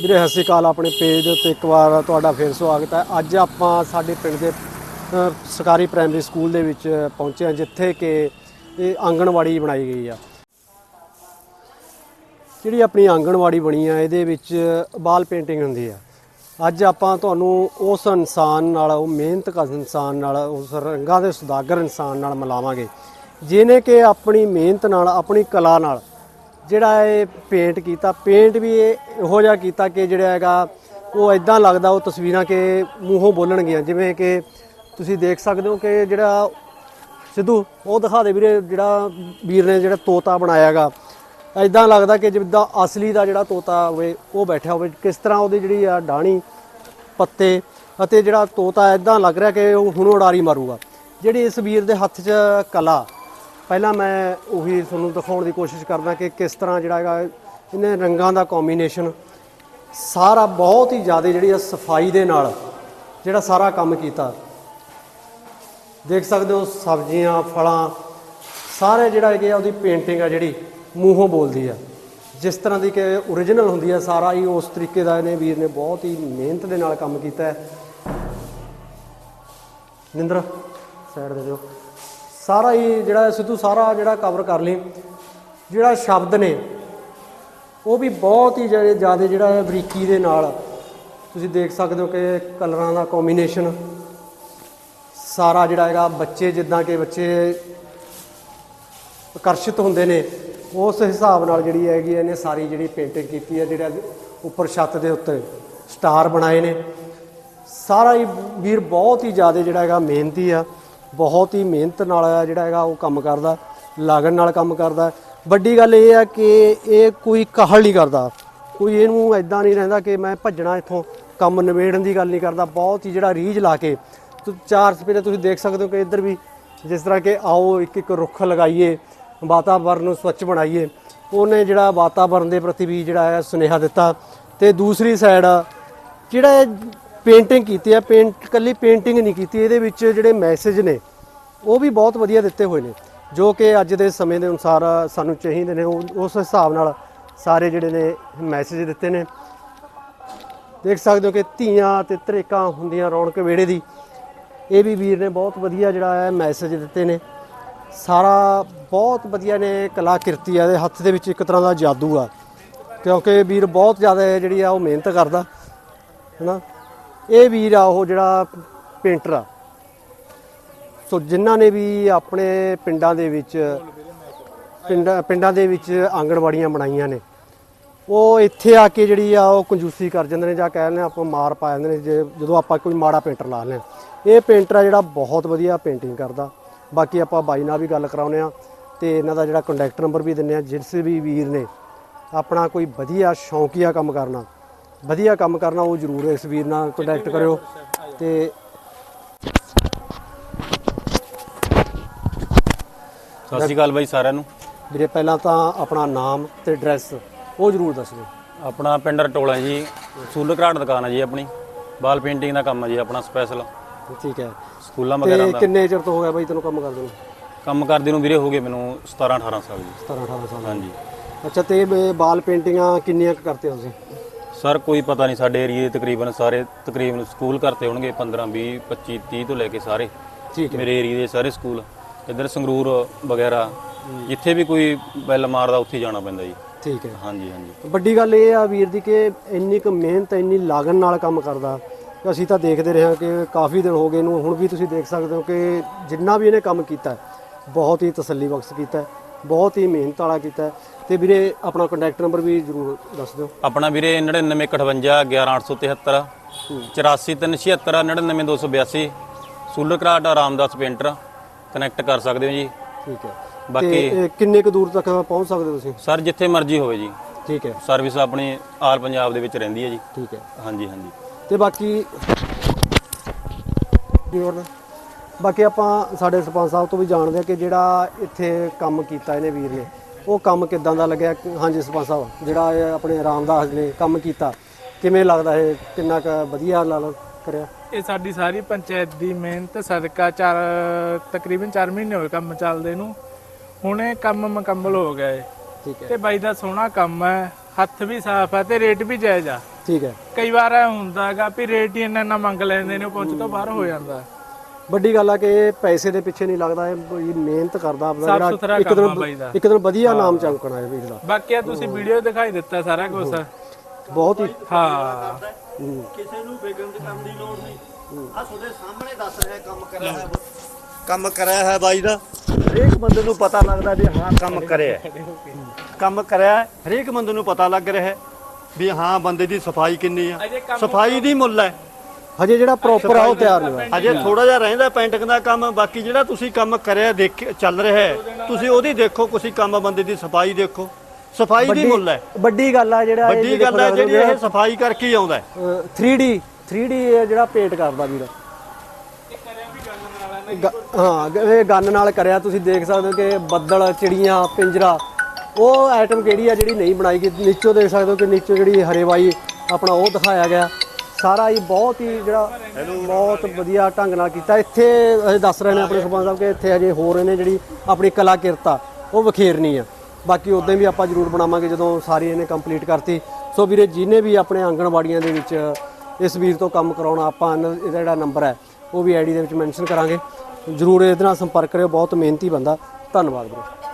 ਵੀਰੇ, ਸਤਿ ਸ਼੍ਰੀ ਅਕਾਲ ਆਪਣੇ ਪੇਜ ਦੇ ਉੱਤੇ ਇੱਕ ਵਾਰ ਤੁਹਾਡਾ ਫੇਰ ਸਵਾਗਤ ਹੈ। ਅੱਜ ਆਪਾਂ ਸਾਡੇ ਪਿੰਡ ਦੇ ਸਰਕਾਰੀ ਪ੍ਰਾਇਮਰੀ ਸਕੂਲ ਦੇ ਵਿੱਚ ਪਹੁੰਚੇ ਹਾਂ, ਜਿੱਥੇ ਕਿ ਇਹ ਆਂਗਣਵਾੜੀ ਬਣਾਈ ਗਈ ਆ। ਜਿਹੜੀ ਆਪਣੀ ਆਂਗਣਵਾੜੀ ਬਣੀ ਆ, ਇਹਦੇ ਵਿੱਚ ਬਾਲ ਪੇਂਟਿੰਗ ਹੁੰਦੀ ਆ। ਅੱਜ ਆਪਾਂ ਤੁਹਾਨੂੰ ਉਸ ਇਨਸਾਨ ਨਾਲ, ਉਹ ਮਿਹਨਤ ਕਰ ਇਨਸਾਨ ਨਾਲ, ਉਸ ਰੰਗਾਂ ਦੇ ਸੁਦਾਗਰ ਇਨਸਾਨ ਨਾਲ ਮਿਲਾਵਾਂਗੇ, ਜਿਹਨੇ ਕਿ ਆਪਣੀ ਮਿਹਨਤ ਨਾਲ, ਆਪਣੀ ਕਲਾ ਨਾਲ ਜਿਹੜਾ ਇਹ ਪੇਂਟ ਕੀਤਾ ਪੇਂਟ ਵੀ ਇਹ ਇਹੋ ਜਿਹਾ ਕੀਤਾ ਕਿ ਜਿਹੜਾ ਹੈਗਾ, ਉਹ ਇਦਾਂ ਲੱਗਦਾ, ਉਹ ਤਸਵੀਰਾਂ ਕਿ ਮੂੰਹੋਂ ਬੋਲਣਗੀਆਂ। ਜਿਵੇਂ ਕਿ ਤੁਸੀਂ ਦੇਖ ਸਕਦੇ ਹੋ ਕਿ ਜਿਹੜਾ ਸਿੱਧੂ, ਉਹ ਦਿਖਾ ਦੇ ਵੀਰੇ ਜਿਹੜਾ ਵੀਰ ਨੇ ਜਿਹੜਾ ਤੋਤਾ ਬਣਾਇਆਗਾ ਇਦਾਂ ਲੱਗਦਾ ਕਿ ਜਿੱਦਾਂ ਅਸਲੀ ਦਾ ਜਿਹੜਾ ਤੋਤਾ ਹੋਵੇ, ਉਹ ਬੈਠਾ ਹੋਵੇ। ਕਿਸ ਤਰ੍ਹਾਂ ਉਹਦੀ ਜਿਹੜੀ ਆ ਡਾਣੀ ਪੱਤੇ ਅਤੇ ਜਿਹੜਾ ਤੋਤਾ ਇਦਾਂ ਲੱਗ ਰਿਹਾ ਕਿ ਉਹ ਹੁਣ ਉਡਾਰੀ ਮਾਰੂਗਾ। ਜਿਹੜੀ ਇਸ ਵੀਰ ਦੇ ਹੱਥ 'ਚ ਕਲਾ ਪਹਿਲਾਂ ਮੈਂ ਉਹੀ ਤੁਹਾਨੂੰ ਦਿਖਾਉਣ ਦੀ ਕੋਸ਼ਿਸ਼ ਕਰਦਾ ਕਿ ਕਿਸ ਤਰ੍ਹਾਂ ਜਿਹੜਾ ਹੈਗਾ ਇਹਨੇ ਰੰਗਾਂ ਦਾ ਕੰਬੀਨੇਸ਼ਨ ਸਾਰਾ ਬਹੁਤ ਹੀ ਜ਼ਿਆਦਾ ਜਿਹੜੀ ਆ ਸਫ਼ਾਈ ਦੇ ਨਾਲ ਜਿਹੜਾ ਸਾਰਾ ਕੰਮ ਕੀਤਾ। ਦੇਖ ਸਕਦੇ ਹੋ ਸਬਜ਼ੀਆਂ, ਫਲਾਂ, ਸਾਰੇ ਜਿਹੜਾ ਹੈਗੇ ਆ ਉਹਦੀ ਪੇਂਟਿੰਗ ਆ ਜਿਹੜੀ ਮੂੰਹੋਂ ਬੋਲਦੀ ਆ। ਜਿਸ ਤਰ੍ਹਾਂ ਦੀ ਕਿ origignal ਹੁੰਦੀ ਆ ਸਾਰਾ ਹੀ, ਉਸ ਤਰੀਕੇ ਦਾ ਇਹਨੇ ਵੀਰ ਨੇ ਬਹੁਤ ਹੀ ਮਿਹਨਤ ਦੇ ਨਾਲ ਕੰਮ ਕੀਤਾ। ਹੈ ਨਿੰਦਰ ਸਾਈਡ ਦੇ ਦਿਓ। ਸਾਰਾ ਹੀ ਜਿਹੜਾ ਸਿੱਧੂ ਸਾਰਾ ਜਿਹੜਾ ਕਵਰ ਕਰ ਲਈ ਜਿਹੜਾ ਸ਼ਬਦ ਨੇ, ਉਹ ਵੀ ਬਹੁਤ ਹੀ ਜਿਹੜੇ ਜ਼ਿਆਦਾ ਜਿਹੜਾ ਹੈ ਬਰੀਕੀ ਦੇ ਨਾਲ। ਤੁਸੀਂ ਦੇਖ ਸਕਦੇ ਹੋ ਕਿ ਕਲਰਾਂ ਦਾ ਕੰਬੀਨੇਸ਼ਨ ਸਾਰਾ ਜਿਹੜਾ ਹੈਗਾ, ਬੱਚੇ ਜਿੱਦਾਂ ਕਿ ਬੱਚੇ ਆਕਰਸ਼ਿਤ ਹੁੰਦੇ ਨੇ, ਉਸ ਹਿਸਾਬ ਨਾਲ ਜਿਹੜੀ ਹੈਗੀ ਇਹਨੇ ਸਾਰੀ ਜਿਹੜੀ ਪੇਂਟਿੰਗ ਕੀਤੀ ਹੈ ਜਿਹੜਾ ਉੱਪਰ ਛੱਤ ਦੇ ਉੱਤੇ ਸਟਾਰ ਬਣਾਏ ਨੇ। ਸਾਰਾ ਹੀ ਵੀਰ ਬਹੁਤ ਹੀ ਜ਼ਿਆਦਾ ਜਿਹੜਾ ਹੈਗਾ ਮਿਹਨਤੀ ਆ। ਬਹੁਤ ਹੀ ਮਿਹਨਤ ਨਾਲ ਜਿਹੜਾ ਹੈਗਾ ਉਹ ਕੰਮ ਕਰਦਾ ਲਗਨ ਨਾਲ ਕੰਮ ਕਰਦਾ। ਵੱਡੀ ਗੱਲ ਇਹ ਆ ਕਿ ਇਹ ਕੋਈ ਕਾਹਲ ਨਹੀਂ ਕਰਦਾ। ਕੋਈ ਇਹਨੂੰ ਐਦਾਂ ਨਹੀਂ ਰਹਿੰਦਾ ਕਿ ਮੈਂ ਭੱਜਣਾ ਇੱਥੋਂ, ਕੰਮ ਨਿਬੇੜਨ ਦੀ ਗੱਲ ਨਹੀਂ ਕਰਦਾ। ਬਹੁਤ ਹੀ ਜਿਹੜਾ ਰੀਝ ਲਾ ਕੇ ਚਾਰ ਸਪੇਰੇ ਤੁਸੀਂ ਦੇਖ ਸਕਦੇ ਹੋ ਕਿ ਇੱਧਰ ਵੀ ਜਿਸ ਤਰ੍ਹਾਂ ਕਿ ਆਓ, ਇੱਕ ਇੱਕ ਰੁੱਖ ਲਗਾਈਏ, ਵਾਤਾਵਰਨ ਨੂੰ ਸਵੱਛ ਬਣਾਈਏ। ਉਹਨੇ ਜਿਹੜਾ ਵਾਤਾਵਰਨ ਦੇ ਪ੍ਰਤੀ ਵੀ ਜਿਹੜਾ ਹੈ ਸੁਨੇਹਾ ਦਿੱਤਾ। ਤੇ ਦੂਸਰੀ ਸਾਈਡ ਜਿਹੜਾ ਪੇਂਟਿੰਗ ਕੀਤੀ ਹੈ, ਪੇਂਟ ਕੱਲੀ ਪੇਂਟਿੰਗ ਨਹੀਂ ਕੀਤੀ, ਇਹਦੇ ਵਿੱਚ ਜਿਹੜੇ ਮੈਸੇਜ ਨੇ, ਉਹ ਵੀ ਬਹੁਤ ਵਧੀਆ ਦਿੱਤੇ ਹੋਏ ਨੇ, ਜੋ ਕਿ ਅੱਜ ਦੇ ਸਮੇਂ ਦੇ ਅਨੁਸਾਰ ਸਾਨੂੰ ਚਾਹੀਦੇ ਨੇ, ਉਹ- ਉਸ ਹਿਸਾਬ ਨਾਲ ਸਾਰੇ ਜਿਹੜੇ ਨੇ ਮੈਸੇਜ ਦਿੱਤੇ ਨੇ। ਦੇਖ ਸਕਦੇ ਹੋ ਕਿ ਧੀਆਂ ਤੇ ਤਰੇਕਾਂ ਹੁੰਦੀਆਂ ਰੌਣਕ ਵੇੜੇ ਦੀ, ਇਹ ਵੀ ਵੀਰ ਨੇ ਬਹੁਤ ਵਧੀਆ ਜਿਹੜਾ ਹੈ ਮੈਸੇਜ ਦਿੱਤੇ ਨੇ। ਸਾਰਾ ਬਹੁਤ ਵਧੀਆ ਨੇ ਕਲਾਕਿਰਤੀ ਆ, ਇਹਦੇ ਹੱਥ ਦੇ ਵਿੱਚ ਇੱਕ ਤਰ੍ਹਾਂ ਦਾ ਜਾਦੂ ਆ, ਕਿਉਂਕਿ ਵੀਰ ਬਹੁਤ ਜ਼ਿਆਦਾ ਜਿਹੜੀ ਆ ਉਹ ਮਿਹਨਤ ਕਰਦਾ, ਹੈਨਾ? ਇਹ ਵੀਰ ਆ, ਉਹ ਜਿਹੜਾ ਪੇਂਟਰ ਆ। ਸੋ ਜਿਨ੍ਹਾਂ ਨੇ ਵੀ ਆਪਣੇ ਪਿੰਡਾਂ ਦੇ ਵਿੱਚ, ਪਿੰਡਾਂ ਪਿੰਡਾਂ ਦੇ ਵਿੱਚ ਆਂਗਣਵਾੜੀਆਂ ਬਣਾਈਆਂ ਨੇ, ਉਹ ਇੱਥੇ ਆ ਕੇ ਜਿਹੜੀ ਆ, ਉਹ ਕੰਜੂਸੀ ਕਰ ਜਾਂਦੇ ਨੇ ਜਾਂ ਕਹਿੰਦੇ ਨੇ ਆਪਾਂ ਮਾਰ ਪਾ ਜਾਂਦੇ ਨੇ, ਜੇ ਜਦੋਂ ਆਪਾਂ ਕੋਈ ਮਾੜਾ ਪੇਂਟਰ ਲਾ ਲੈਂਦੇ ਇਹ ਪੇਂਟਰ ਆ ਜਿਹੜਾ ਬਹੁਤ ਵਧੀਆ ਪੇਂਟਿੰਗ ਕਰਦਾ। ਬਾਕੀ ਆਪਾਂ ਬਾਈ ਨਾਲ ਵੀ ਗੱਲ ਕਰਾਉਨੇ ਆ ਤੇ ਇਹਨਾਂ ਦਾ ਜਿਹੜਾ ਕੰਟੈਕਟ ਨੰਬਰ ਵੀ ਦਿੰਨੇ ਆ ਜਿਸ ਵੀ ਵੀਰ ਨੇ ਆਪਣਾ ਕੋਈ ਵਧੀਆ, ਸ਼ੌਂਕੀਆ ਕੰਮ ਕਰਨਾ। ਵਧੀਆ ਕੰਮ ਕਰਨਾ ਉਹ ਜ਼ਰੂਰ ਇਸ ਵੀਰ ਨਾਲ ਕੰਟੈਕਟ ਕਰਿਓ ਤੇ ਸਤਿ ਸ਼੍ਰੀ ਅਕਾਲ ਬਾਈ ਸਾਰਿਆਂ ਨੂੰ। ਵੀਰੇ ਪਹਿਲਾਂ ਤਾਂ ਆਪਣਾ ਨਾਮ ਤੇ ਐਡਰੈਸ ਉਹ ਜ਼ਰੂਰ ਦੱਸ। ਦਿਓ ਆਪਣਾ ਪਿੰਡ ਰਟੋਲਾ ਜੀ ਸੂਲਰ ਘਰਾਟ ਦੁਕਾਨ ਹੈ ਜੀ ਆਪਣੀ। ਵਾਲ ਪੇਂਟਿੰਗ ਦਾ ਕੰਮ ਹੈ ਜੀ ਆਪਣਾ ਸਪੈਸ਼ਲ ਠੀਕ ਹੈ। ਸਕੂਲਾਂ ਵਗੈਰਾ ਤੇ ਦਾ। ਕਿੰਨੇ ਚਿਰ ਤੋਂ ਹੋ ਗਿਆ ਬਾਈ ਤੈਨੂੰ ਕੰਮ ਕਰਦੇ ਨੂੰ? ਕੰਮ ਕਰਦੇ ਨੂੰ ਵੀਰੇ ਹੋ ਗਏ ਮੈਨੂੰ 17 18 ਸਾਲ ਜੀ। 17 18 ਸਾਲ। ਹਾਂਜੀ। ਅੱਛਾ ਤੇ ਬਾਲ ਪੇਂਟਿੰਗਾਂ ਕਿੰਨੀਆਂ ਕਰਤੇ ਹੋ ਤੁਸੀਂ? ਸਰ ਕੋਈ ਪਤਾ ਨਹੀਂ ਸਾਡੇ ਏਰੀਏ ਦੇ ਤਕਰੀਬਨ ਸਾਰੇ ਤਕਰੀਬਨ ਸਕੂਲ ਕਰਤੇ ਹੋਣਗੇ 15 20 25 30 ਤੋਂ ਲੈ ਕੇ ਸਾਰੇ। ਠੀਕ ਹੈ। ਮੇਰੇ ਏਰੀਏ ਦੇ ਸਾਰੇ ਸਕੂਲ। ਇੱਧਰ ਸੰਗਰੂਰ ਵਗੈਰਾ ਜਿੱਥੇ ਵੀ ਕੋਈ ਬੈਲ ਮਾਰਦਾ ਉੱਥੇ ਜਾਣਾ ਪੈਂਦਾ ਜੀ। ਠੀਕ ਹੈ। ਹਾਂਜੀ ਹਾਂਜੀ। ਵੱਡੀ ਗੱਲ ਇਹ ਆ ਵੀਰ ਦੀ ਕਿ ਇੰਨੀ ਕੁ ਮਿਹਨਤ ਇੰਨੀ ਲਾਗਨ ਨਾਲ ਕੰਮ ਕਰਦਾ। ਅਸੀਂ ਤਾਂ ਦੇਖਦੇ ਰਹੇ ਹਾਂ ਕਿ ਕਾਫੀ ਦਿਨ ਹੋ ਗਏ ਇਹਨੂੰ ਹੁਣ ਵੀ ਤੁਸੀਂ ਦੇਖ ਸਕਦੇ ਹੋ ਕਿ ਜਿੰਨਾ ਵੀ ਇਹਨੇ ਕੰਮ ਕੀਤਾ ਬਹੁਤ ਹੀ ਤਸੱਲੀ ਬਖਸ਼ ਕੀਤਾ। ਬਹੁਤ ਹੀ ਮਿਹਨਤ ਵਾਲਾ ਕੀਤਾ। ਤੇ ਵੀਰੇ ਆਪਣਾ ਕੰਟੈਕਟ ਨੰਬਰ ਵੀ ਜ਼ਰੂਰ ਦੱਸ ਦਿਓ। ਆਪਣਾ ਵੀਰੇ 9958 11873 84376 99282 ਸੂਲਰ ਘਰਾਟ ਰਾਮਦਾਸ ਪੇਂਟਰ ਕਨੈਕਟ ਕਰ ਸਕਦੇ ਹੋ ਜੀ। ਠੀਕ ਹੈ। ਬਾਕੀ ਕਿੰਨੇ ਕੁ ਦੂਰ ਤੱਕ ਪਹੁੰਚ ਸਕਦੇ ਹੋ ਤੁਸੀਂ? ਸਰ ਜਿੱਥੇ ਮਰਜ਼ੀ ਹੋਵੇ ਜੀ। ਠੀਕ ਹੈ। ਸਰਵਿਸ ਆਪਣੀ ਆਲ ਪੰਜਾਬ ਦੇ ਵਿੱਚ ਰਹਿੰਦੀ ਹੈ ਜੀ। ਠੀਕ ਹੈ। ਹਾਂਜੀ ਹਾਂਜੀ। ਤੇ ਬਾਕੀ ਕੀ ਹੋਰ ਨਾ? ਬਾਕੀ ਆਪਾਂ ਸਾਡੇ ਸਰਪੰਚ ਸਾਹਿਬ ਤੋਂ ਵੀ ਜਾਣਦੇ ਆ ਕਿ ਜਿਹੜਾ ਇੱਥੇ ਕੰਮ ਕੀਤਾ ਇਹਨੇ ਵੀਰ ਨੇ ਉਹ ਕੰਮ ਕਿਦਾਂ ਦਾ ਲੱਗਿਆ? ਹਾਂਜੀ ਸਰਪੰਚ ਸਾਹਿਬ ਜਿਹੜਾ ਇਹ ਆਪਣੇ ਰਾਮਦਾਸ ਨੇ ਕੰਮ ਕੀਤਾ ਕਿਵੇਂ ਲੱਗਦਾ ਇਹ? ਕਿੰਨਾ ਕੁ ਵਧੀਆ ਲਾ ਲਓ ਕਰਿਆ? ਇਹ ਸਾਡੀ ਸਾਰੀ ਪੰਚਾਇਤ ਦੀ ਮਿਹਨਤ ਸਦਕਾ ਚਾਰ ਤਕਰੀਬਨ 4 ਮਹੀਨੇ ਹੋਏ ਕੰਮ ਚੱਲਦੇ ਨੂੰ। ਹੁਣ ਇਹ ਕੰਮ ਮੁਕੰਮਲ ਹੋ ਗਿਆ ਹੈ ਠੀਕ ਹੈ। ਤੇ ਬਾਈ ਦਾ ਸੋਹਣਾ ਕੰਮ ਹੈ ਹੱਥ ਵੀ ਸਾਫ਼ ਹੈ ਤੇ ਰੇਟ ਵੀ ਜਾਇਜ਼ ਆ। ਠੀਕ ਹੈ। ਕਈ ਵਾਰ ਇਹ ਹੁੰਦਾ ਹੈਗਾ ਵੀ ਰੇਟ ਹੀ ਇੰਨਾ ਇੰਨਾ ਮੰਗ ਲੈਂਦੇ ਨੇ ਉਹ ਪਹੁੰਚ ਤੋਂ ਬਾਹਰ ਹੋ ਜਾਂਦਾ। ਵੱਡੀ ਗੱਲ ਆ ਕਿ ਇਹ ਪੈਸੇ ਦੇ ਪਿੱਛੇ ਨਹੀਂ ਲੱਗਦਾ ਇਹ ਬਈ ਮਿਹਨਤ ਕਰਦਾ ਸਾਫ਼ ਸੁਥਰਾ ਇੱਕ ਕੰਮ ਆ ਦਿਨ ਬਾਈ ਦਾ। ਇੱਕ ਦਿਨ ਵਧੀਆ ਨਾਮ ਚਮਕਣਾ ਇਹ ਵੀਰ ਦਾ ਬਾਕੀ ਆ ਤੁਸੀਂ ਵੀਡੀਓ ਦਿਖਾਈ ਦਿੱਤਾ ਸਾਰਾ ਕੁਝ ਬਹੁਤ ਹੀ ਹਾਂ। ਕਿਸੇ ਨੂੰ ਦੀ ਕੰਮ ਦੀ ਲੋੜ ਨਹੀਂ। ਆ ਤੁਹਾਡੇ ਸਾਹਮਣੇ ਦੱਸ ਰਿਹਾ ਕੰਮ ਕਰਿਆ ਹੈ ਕੰਮ ਕਰਿਆ ਹੈ ਬਾਈ ਦਾ। ਹਰੇਕ ਬੰਦੇ ਨੂੰ ਪਤਾ ਲੱਗਦਾ ਵੀ ਹਾਂ ਕੰਮ ਕਰਿਆ ਹੈ। ਕੰਮ ਕਰਿਆ ਹੈ, ਹਰੇਕ ਬੰਦੇ ਨੂੰ ਪਤਾ ਲੱਗ ਰਿਹਾ ਹੈ ਵੀ ਹਾਂ ਬੰਦੇ ਦੀ ਸਫ਼ਾਈ ਕਿੰਨੀ ਆ। ਅਜੇ ਕੰਮ ਸਫ਼ਾਈ ਦੀ ਮੁੱਲ ਹੈ। ਹਜੇ ਜਿਹੜਾ ਪ੍ਰੋਪਰ ਆ ਉਹ ਤਿਆਰ ਨਹੀਂ ਹੋਇਆ। ਅਜੇ ਥੋੜਾ ਜਿਹਾ ਰਹਿੰਦਾ ਪੈਂਟਿੰਗ ਦਾ ਕੰਮ ਬਾਕੀ ਜਿਹੜਾ ਤੁਸੀਂ ਕੰਮ ਕਰਿਆ ਦੇਖ ਚੱਲ ਰਿਹਾ ਹੈ ਤੁਸੀਂ ਉਹਦੀ ਦੇਖੋ ਤੁਸੀਂ ਕੰਮ ਬੰਦੇ ਦੀ ਸਫ਼ਾਈ ਦੇਖੋ। ਸਫ਼ਾਈ ਦੀ ਮੁੱਲ ਹੈ। ਵੱਡੀ ਗੱਲ ਆ ਜਿਹੜਾ ਇਹ ਵੱਡੀ ਗੱਲ ਹੈ ਜਿਹੜੀ ਇਹ ਸਫ਼ਾਈ ਕਰਕੇ ਹੀ ਆਉਂਦਾ ਹੈ। ਅ, 3D 3D ਇਹ ਜਿਹੜਾ ਪੇਂਟ ਕਰਦਾ ਵੀਰ। ਗ- ਹਾਂ ਗ- ਇਹ ਗਨ ਨਾਲ ਕਰਿਆ ਤੁਸੀਂ ਦੇਖ ਸਕਦੇ ਹੋ ਕਿ ਬੱਦਲ ਚਿੜੀਆਂ ਪਿੰਜਰਾ ਉਹ ਆਈਟਮ ਕਿਹੜੀ ਆ ਜਿਹੜੀ ਨਹੀਂ ਬਣਾਈ ਗਈ? ਨੀਚੋਂ ਦੇਖ ਸਕਦੇ ਹੋ ਕਿ ਨੀਚੋਂ ਜਿਹੜੀ ਹਰੇਵਾਈ ਆਪਣਾ ਉਹ ਦਿਖਾਇਆ ਗਿਆ। ਸਾਰਾ ਹੀ ਬਹੁਤ ਹੀ ਜਿਹੜਾ ਬਹੁਤ ਵਧੀਆ ਢੰਗ ਨਾਲ ਕੀਤਾ। ਇੱਥੇ ਅਸੀਂ ਦੱਸ ਰਹੇ ਨੇ ਆਪਣੇ ਸਰਪੰਚ ਸਾਹਿਬ ਕਿ ਇੱਥੇ ਅਜੇ ਹੋਰ ਇਹਨੇ ਜਿਹੜੀ ਆਪਣੀ ਕਲਾ ਕਿਰਤਾ, ਉਹ ਵਿਖੇਰਨੀ ਆ। ਬਾਕੀ ਉਦੋਂ ਵੀ ਆਪਾਂ ਜ਼ਰੂਰ ਬਣਾਵਾਂਗੇ ਜਦੋਂ ਸਾਰੀ ਇਹਨੇ ਕੰਪਲੀਟ ਕਰਤੀ। ਸੋ ਵੀਰੇ, ਜਿਹਨੇ ਵੀ ਆਪਣੇ ਆਂਗਣਵਾੜੀਆਂ ਦੇ ਵਿੱਚ ਇਸ ਵੀਰ ਤੋਂ ਕੰਮ ਕਰਾਉਣਾ, ਆਪਾਂ ਇਹਨਾਂ- ਇਹਦਾ ਜਿਹੜਾ ਨੰਬਰ ਹੈ, ਉਹ ਵੀ ਆਈਡੀ ਦੇ ਵਿੱਚ ਮੈਂਸ਼ਨ ਕਰਾਂਗੇ। ਜ਼ਰੂਰ ਇਹਦੇ ਨਾਲ ਸੰਪਰਕ ਕਰਿਓ, ਬਹੁਤ ਮਿਹਨਤੀ ਬੰਦਾ। ਧੰਨਵਾਦ ਵੀਰੇ।